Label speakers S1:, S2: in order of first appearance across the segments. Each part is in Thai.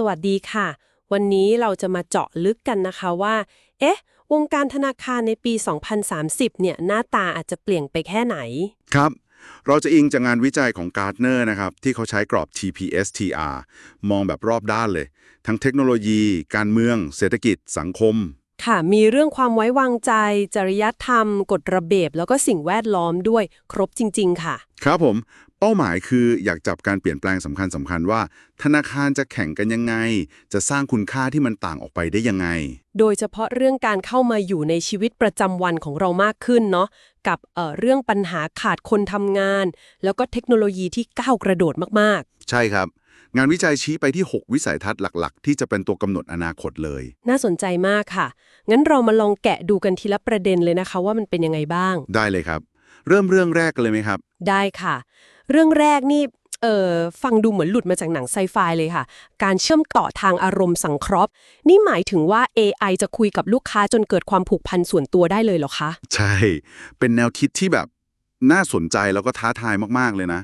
S1: สวัสดีค่ะ วันนี้เราจะมาเจาะลึกกันนะคะว่า เอ๊ะ วงการธนาคารในปี 2030 เนี่ย หน้าตาอาจจะเปลี่ยนไปแค่ไหน
S2: ครับ เราจะอิงจากงานวิจัยของการ์ดเนอร์นะครับ ที่เขาใช้กรอบ TPSTR มองแบบรอบด้านเลย ทั้งเทคโนโลยี การเมือง เศรษฐกิจ สังคม
S1: ค่ะ มีเรื่องความไว้วางใจ จริยธรรม กฎระเบียบ แล้วก็สิ่งแวดล้อมด้วย ครบจริง ๆ ค่ะ
S2: ครับผม เป้าหมายคืออยากจับการเปลี่ยนแปลงสำคัญสำคัญว่า ธนาคารจะแข่งกันยังไง จะสร้างคุณค่าที่มันต่างออกไปได้ยังไง
S1: โดยเฉพาะเรื่องการเข้ามาอยู่ในชีวิตประจำวันของเรามากขึ้นเนาะกับเอ่อเรื่องปัญหาขาดคนทำงาน แล้วก็เทคโนโลยีที่ก้าวกระโดดมาก
S2: ใช่ครับ งานวิจัยชี้ไปที่ 6 วิสัยทัศน์หลัก ๆ ที่จะเป็นตัวกำหนดอนาคตเลย
S1: ๆน่าสนใจมากค่ะ งั้นเรามาลองแกะดูกันทีละประเด็นเลยนะคะ ว่ามันเป็นยังไงบ้าง
S2: ได้เลยครับ เริ่มเรื่องแรกกันเลยไหมครับ
S1: ได้ค่ะ เรื่องแรกนี่เอ่อฟังดูเหมือนหลุดมาจากหนังไซไฟเลยค่ะ การเชื่อมต่อทางอารมณ์สังเคราะห์ นี่หมายถึงว่า AI จะคุยกับลูกค้าจนเกิดความผูกพันส่วนตัวได้เลยเหรอคะ
S2: ใช่ เป็นแนวคิดที่แบบน่าสนใจแล้วก็ท้าทายมาก ๆ เลยนะ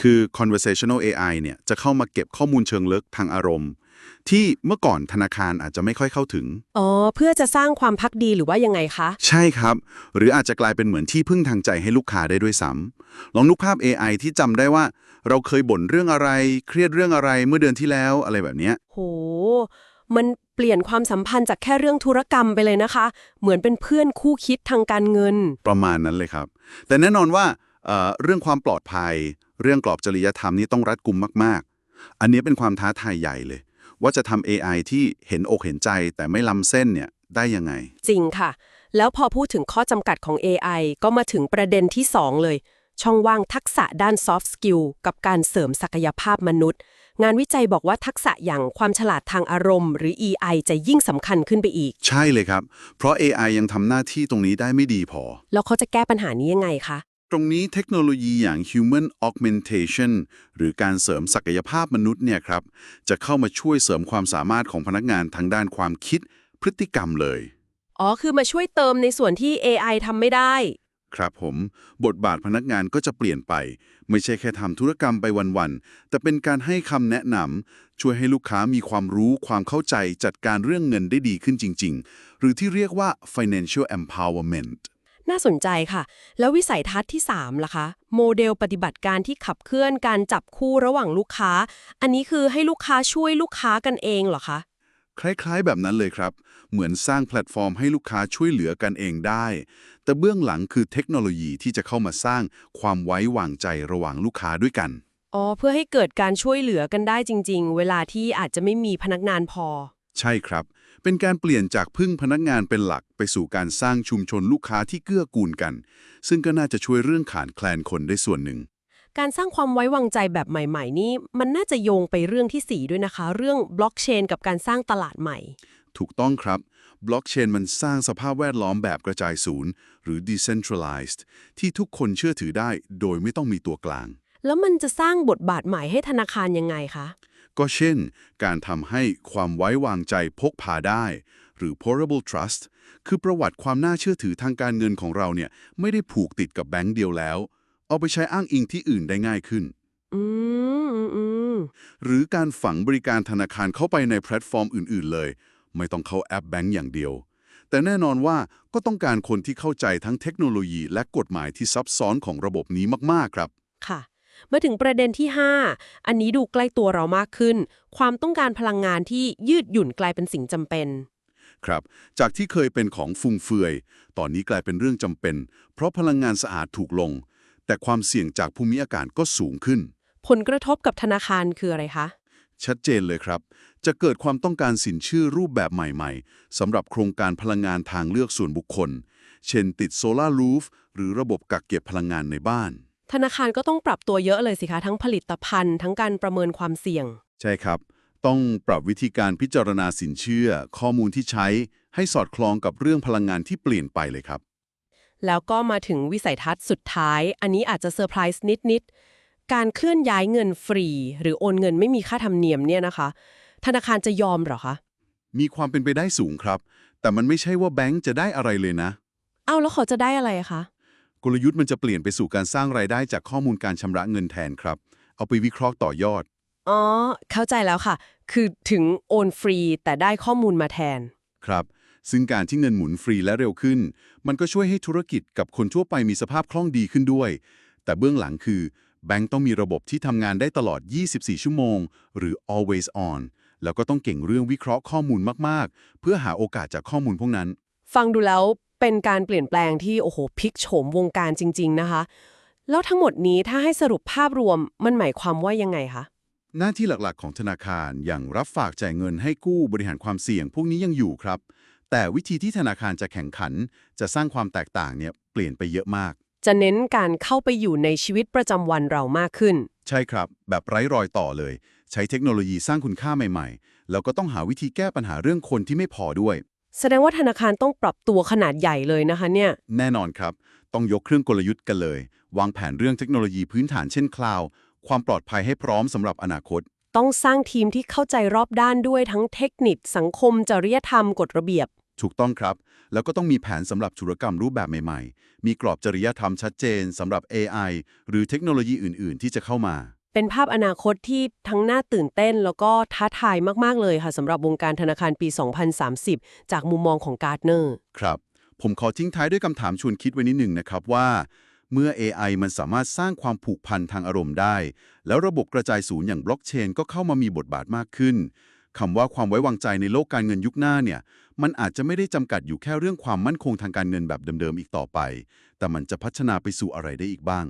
S2: คือ conversational AI เนี่ยจะเข้ามาเก็บข้อมูลเชิงลึกทางอารมณ์ ที่เมื่อก่อนธนาคารอาจจะไม่ค่อยเข้าถึง
S1: อ๋อ เพื่อจะสร้างความพักดีหรือว่ายังไงคะ
S2: ใช่ครับ หรืออาจจะกลายเป็นเหมือนที่พึ่งทางใจให้ลูกค้าได้ด้วยซ้ำ ลองนึกภาพ AI ที่จำได้ว่า เราเคยบ่นเรื่องอะไร เครียดเรื่องอะไรเมื่อเดือนที่แล้วอะไรแบบเนี้ย
S1: โห มันเปลี่ยนความสัมพันธ์จากแค่เรื่องธุรกรรมไปเลยนะคะ เหมือนเป็นเพื่อนคู่คิดทางการเงิน
S2: ประมาณนั้นเลยครับ แต่แน่นอนว่าเอ่อเรื่องความปลอดภัย เรื่องกรอบจริยธรรมนี่ต้องรัดกุมมาก ๆ อันนี้เป็นความท้าทายใหญ่เลย ว่าจะทำ AI ที่เห็นอกเห็นใจแต่ไม่ล้ำเส้นเนี่ยได้ยังไง
S1: จริงค่ะ แล้วพอพูดถึงข้อจำกัดของ AI ก็มาถึงประเด็นที่ 2 เลย ช่องว่างทักษะด้าน soft skill กับการเสริมศักยภาพมนุษย์ งานวิจัยบอกว่าทักษะอย่างความฉลาดทางอารมณ์ หรือ EI จะยิ่งสำคัญขึ้นไปอีก
S2: ใช่เลยครับ เพราะ AI ยังทำหน้าที่ตรงนี้ได้ไม่ดีพอ
S1: แล้วเขาจะแก้ปัญหานี้ยังไงคะ
S2: ตรงนี้เทคโนโลยีอย่าง Human Augmentation หรือการเสริมศักยภาพมนุษย์เนี่ยครับ จะเข้ามาช่วยเสริมความสามารถของพนักงานทางด้านความคิดพฤติกรรมเลย
S1: อ๋อ คือมาช่วยเติมในส่วนที่ AI ทำไม่ได้
S2: ครับผม บทบาทพนักงานก็จะเปลี่ยนไป ไม่ใช่แค่ทำธุรกรรมไปวันๆ แต่เป็นการให้คำแนะนำช่วยให้ลูกค้ามีความรู้ความเข้าใจจัดการเรื่องเงินได้ดีขึ้นจริง ๆ หรือที่เรียกว่า financial empowerment
S1: น่าสนใจค่ะ แล้ววิสัยทัศน์ที่ 3 ล่ะคะ โมเดลปฏิบัติการที่ขับเคลื่อนการจับคู่ระหว่างลูกค้า อันนี้คือให้ลูกค้าช่วยลูกค้ากันเองเหรอคะ
S2: คล้ายๆ แบบนั้นเลยครับ เหมือนสร้างแพลตฟอร์มให้ลูกค้าช่วยเหลือกันเองได้ แต่เบื้องหลังคือเทคโนโลยีที่จะเข้ามาสร้างความไว้วางใจระหว่างลูกค้าด้วยกัน
S1: อ๋อ เพื่อให้เกิดการช่วยเหลือกันได้จริง ๆ เวลาที่อาจจะไม่มีพนักงานพอ
S2: ใช่ครับ เป็นการเปลี่ยนจากพึ่งพนักงานเป็นหลักไปสู่การสร้างชุมชนลูกค้าที่เกื้อกูลกัน ซึ่งก็น่าจะช่วยเรื่องขาดแคลนคนได้ส่วนหนึ่ง
S1: การสร้างความไว้วางใจแบบใหม่ ๆ นี่มันน่าจะโยงไปเรื่องที่ 4 ด้วยนะคะ เรื่องบล็อกเชนกับการสร้างตลาดใหม่
S2: ถูกต้องครับ บล็อกเชนมันสร้างสภาพแวดล้อมแบบกระจายศูนย์ หรือ decentralized ที่ทุกคนเชื่อถือได้โดยไม่ต้องมีตัวกลาง
S1: แล้วมันจะสร้างบทบาทใหม่ให้ธนาคารยังไงคะ
S2: ก็เช่น การทำให้ความไว้วางใจพกพาได้ หรือ portable trust คือประวัติความน่าเชื่อถือทางการเงินของเราเนี่ยไม่ได้ผูกติดกับแบงก์เดียวแล้ว เอาไปใช้อ้างอิงที่อื่นได้ง่ายขึ้น
S1: อืมอืมอืม
S2: หรือการฝังบริการธนาคารเข้าไปในแพลตฟอร์มอื่น ๆ เลย ไม่ต้องเข้าแอปแบงก์อย่างเดียว แต่แน่นอนว่าก็ต้องการคนที่เข้าใจทั้งเทคโนโลยีและกฎหมายที่ซับซ้อนของระบบนี้มาก ๆ ครับ
S1: ค่ะ มาถึงประเด็นที่ 5 อันนี้ดูใกล้ตัวเรามากขึ้น ความต้องการพลังงานที่ยืดหยุ่นกลายเป็นสิ่งจำเป็น
S2: ครับ จากที่เคยเป็นของฟุ่มเฟือย ตอนนี้กลายเป็นเรื่องจำเป็น เพราะพลังงานสะอาดถูกลง แต่ความเสี่ยงจากภูมิอากาศก็สูงขึ้น
S1: ผลกระทบกับธนาคารคืออะไรคะ
S2: ชัดเจนเลยครับ จะเกิดความต้องการสินเชื่อรูปแบบใหม่ๆสำหรับโครงการพลังงานทางเลือกส่วนบุคคล เช่นติดโซลารูฟหรือระบบกักเก็บพลังงานในบ้าน
S1: ธนาคารก็ต้องปรับตัวเยอะเลยสิคะทั้งผลิตภัณฑ์ ทั้งการประเมินความเสี่ยง
S2: ใช่ครับ ต้องปรับวิธีการพิจารณาสินเชื่อ ข้อมูลที่ใช้ให้สอดคล้องกับเรื่องพลังงานที่เปลี่ยนไปเลยครับ
S1: แล้วก็มาถึงวิสัยทัศน์สุดท้าย อันนี้อาจจะเซอร์ไพรส์นิดๆ การเคลื่อนย้ายเงินฟรี หรือโอนเงินไม่มีค่าธรรมเนียมเนี่ยนะคะ ธนาคารจะยอมเหรอคะ
S2: มีความเป็นไปได้สูงครับ แต่มันไม่ใช่ว่าแบงก์จะได้อะไรเลยนะ
S1: เอ้าแล้วเขาจะได้อะไรคะ
S2: กลยุทธ์มันจะเปลี่ยนไปสู่การสร้างรายได้จากข้อมูลการชำระเงินแทนครับ เอาไปวิเคราะห์ต่อยอด
S1: อ๋อ เข้าใจแล้วค่ะ คือถึงโอนฟรีแต่ได้ข้อมูลมาแทน
S2: ครับ ซึ่งการที่เงินหมุนฟรีและเร็วขึ้น มันก็ช่วยให้ธุรกิจกับคนทั่วไปมีสภาพคล่องดีขึ้นด้วย แต่เบื้องหลังคือ แบงก์ต้องมีระบบที่ทำงานได้ตลอด 24 ชั่วโมง หรือ always on แล้วก็ต้องเก่งเรื่องวิเคราะห์ข้อมูลมาก ๆ เพื่อหาโอกาสจากข้อมูลพวกนั้น
S1: ฟังดูแล้วเป็นการเปลี่ยนแปลงที่โอ้โหพลิกโฉมวงการจริง ๆ นะคะ แล้วทั้งหมดนี้ถ้าให้สรุปภาพรวมมันหมายความว่ายังไงคะ
S2: หน้าที่หลักๆ ของธนาคารอย่างรับฝากจ่ายเงินให้กู้บริหารความเสี่ยง พวกนี้ยังอยู่ครับ แต่วิธีที่ธนาคารจะแข่งขัน จะสร้างความแตกต่างเนี่ยเปลี่ยนไปเยอะมาก
S1: จะเน้นการเข้าไปอยู่ในชีวิตประจำวันเรามากขึ้น
S2: ใช่ครับ แบบไร้รอยต่อเลย ใช้เทคโนโลยีสร้างคุณค่าใหม่ๆ แล้วก็ต้องหาวิธีแก้ปัญหาเรื่องคนที่ไม่พอด้วย
S1: แสดงว่าธนาคารต้องปรับตัวขนาดใหญ่เลยนะคะเนี่ย
S2: แน่นอนครับ ต้องยกเครื่องกลยุทธ์กันเลย วางแผนเรื่องเทคโนโลยีพื้นฐานเช่นคลาวด์ความปลอดภัยให้พร้อมสำหรับอนาคต
S1: ต้องสร้างทีมที่เข้าใจรอบด้านด้วยทั้งเทคนิค สังคม จริยธรรม กฎระเบียบ
S2: ถูกต้องครับ แล้วก็ต้องมีแผนสำหรับธุรกรรมรูปแบบใหม่ๆ มีกรอบจริยธรรมชัดเจนสำหรับ AI หรือเทคโนโลยีอื่น ๆ ที่จะเข้ามา
S1: เป็นภาพอนาคตที่ทั้งน่าตื่นเต้น แล้วก็ท้าทายมาก ๆ เลยค่ะสำหรับวงการธนาคารปี 2030 จากมุมมองของการ์ดเนอร์
S2: ครับ ผมขอทิ้งท้ายด้วยคำถามชวนคิดไว้นิดหนึ่งนะครับว่า เมื่อ AI มันสามารถสร้างความผูกพันทางอารมณ์ได้ แล้วระบบกระจายศูนย์อย่างบล็อกเชนก็เข้ามามีบทบาทมากขึ้นคำว่าความไว้วางใจในโลกการเงินยุคหน้าเนี่ย มันอาจจะไม่ได้จำกัดอยู่แค่เรื่องความมั่นคงทางการเงินแบบเดิมๆอีกต่อไป แต่มันจะพัฒนาไปสู่อะไรได้อีกบ้าง